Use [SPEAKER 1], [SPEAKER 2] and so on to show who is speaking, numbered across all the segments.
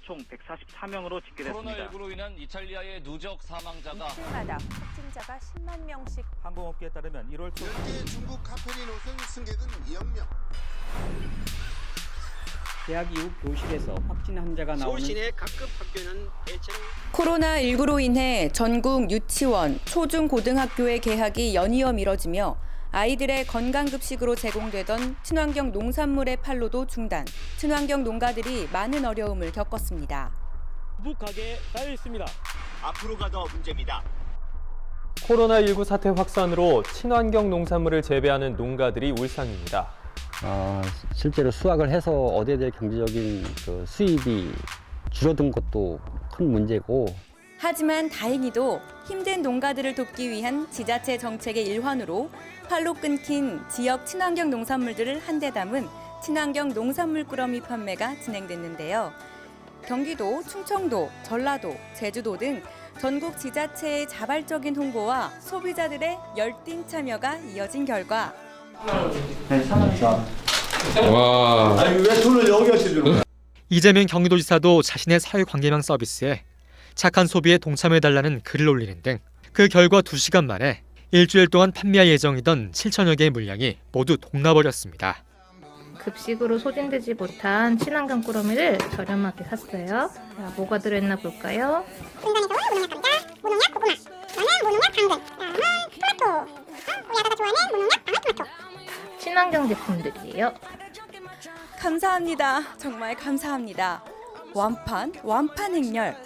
[SPEAKER 1] 총 144명으로 집계됐습니다.
[SPEAKER 2] 코로나19로 인한 이탈리아의 누적 사망자가
[SPEAKER 3] 이틀마다 확진자가 10만 명씩
[SPEAKER 1] 항공업계에 따르면 1월 초
[SPEAKER 4] 10개 중국 카페인 옷은 승객은 0명.
[SPEAKER 5] 대학 이후 교실에서 확진 환자가 나오는
[SPEAKER 6] 서울 시내 각급 학교는 대체로
[SPEAKER 3] 코로나19로 인해 전국 유치원, 초중 고등학교의 개학이 연이어 미뤄지며 아이들의 건강급식으로 제공되던 친환경 농산물의 판로도 중단, 친환경 농가들이 많은 어려움을 겪었습니다.
[SPEAKER 7] 부족하게 쌓여 있습니다.
[SPEAKER 4] 앞으로가 더 문제입니다.
[SPEAKER 8] 코로나19 사태 확산으로 친환경 농산물을 재배하는 농가들이 울상입니다.
[SPEAKER 5] 어, 실제로 수확을 해서 얻어야 될 경제적인 그 수입이 줄어든 것도 큰 문제고
[SPEAKER 3] 하지만 다행히도 힘든 농가들을 돕기 위한 지자체 정책의 일환으로 팔로 끊긴 지역 친환경 농산물들을 한데 담은 친환경 농산물 꾸러미 판매가 진행됐는데요. 경기도, 충청도, 전라도, 제주도 등 전국 지자체의 자발적인 홍보와 소비자들의 열띤 참여가 이어진 결과.
[SPEAKER 9] 이재명 경기도지사도 자신의 사회관계망 서비스에 착한 소비에 동참해달라는 글을 올리는 등 그 결과 2시간 만에 일주일 동안 판매할 예정이던 7천여 개의 물량이 모두 동나버렸습니다.
[SPEAKER 10] 급식으로 소진되지 못한 친환경 꾸러미를 저렴하게 샀어요. 자, 뭐가 들어있나 볼까요? 친환경 제품들이에요.
[SPEAKER 3] 감사합니다. 정말 감사합니다. 완판, 완판 행렬.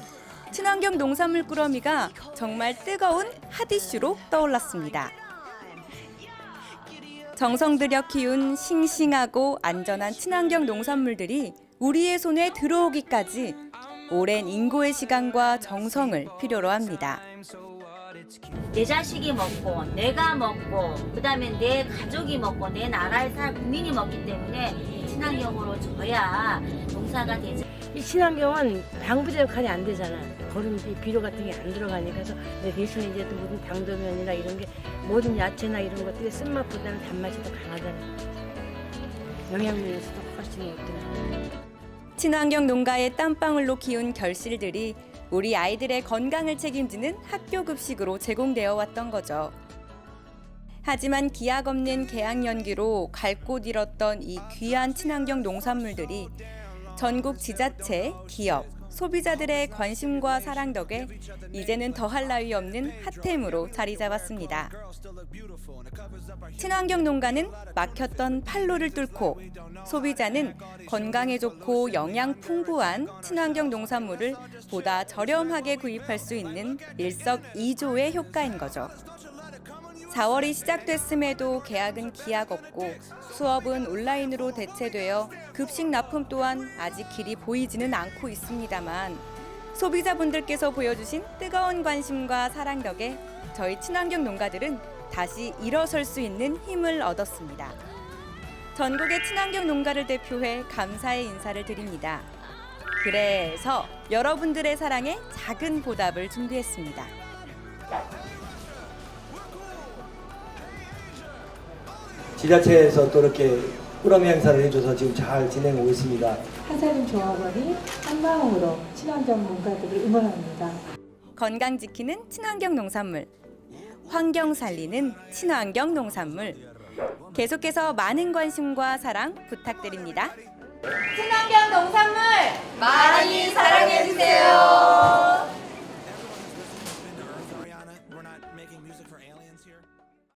[SPEAKER 3] 친환경 농산물 꾸러미가 정말 뜨거운 핫이슈로 떠올랐습니다. 정성 들여 키운 싱싱하고 안전한 친환경 농산물들이 우리의 손에 들어오기까지 오랜 인고의 시간과 정성을 필요로 합니다.
[SPEAKER 11] 내 자식이 먹고 내가 먹고 그다음에 내 가족이 먹고 내 나라에 살 국민이 먹기 때문에 친환경으로 줘야 농사가 되지.
[SPEAKER 12] 이 친환경은 방부제 역할이 안 되잖아. 거름비, 비료 같은 게 안 들어가니까 그래서 내 대신에 이제 또 무슨 당도면이나 이런 게 모든 야채나 이런 것들이 쓴맛보다는 단맛이 더 강하잖아. 영양면에서도 훨씬 있더라.
[SPEAKER 3] 친환경 농가의 땀방울로 키운 결실들이 우리 아이들의 건강을 책임지는 학교 급식으로 제공되어 왔던 거죠. 하지만 기약 없는 개학 연기로 갈 곳 잃었던 이 귀한 친환경 농산물들이 전국 지자체, 기업, 소비자들의 관심과 사랑 덕에 이제는 더할 나위 없는 핫템으로 자리 잡았습니다. 친환경 농가는 막혔던 판로를 뚫고 소비자는 건강에 좋고 영양 풍부한 친환경 농산물을 보다 저렴하게 구입할 수 있는 일석이조의 효과인 거죠. 4월이 시작됐음에도 계약은 기약 없고 수업은 온라인으로 대체되어 급식 납품 또한 아직 길이 보이지는 않고 있습니다만 소비자분들께서 보여주신 뜨거운 관심과 사랑 덕에 저희 친환경 농가들은 다시 일어설 수 있는 힘을 얻었습니다. 전국의 친환경 농가를 대표해 감사의 인사를 드립니다. 그래서 여러분들의 사랑에 작은 보답을 준비했습니다.
[SPEAKER 6] 지자체에서 또 이렇게 꾸러미 행사를 해줘서 지금 잘 진행하고 있습니다.
[SPEAKER 12] 한사림 조합원이 한마음으로 친환경 농가들을 응원합니다.
[SPEAKER 3] 건강 지키는 친환경 농산물, 환경 살리는 친환경 농산물. 계속해서 많은 관심과 사랑 부탁드립니다. 친환경 농산물 많이 사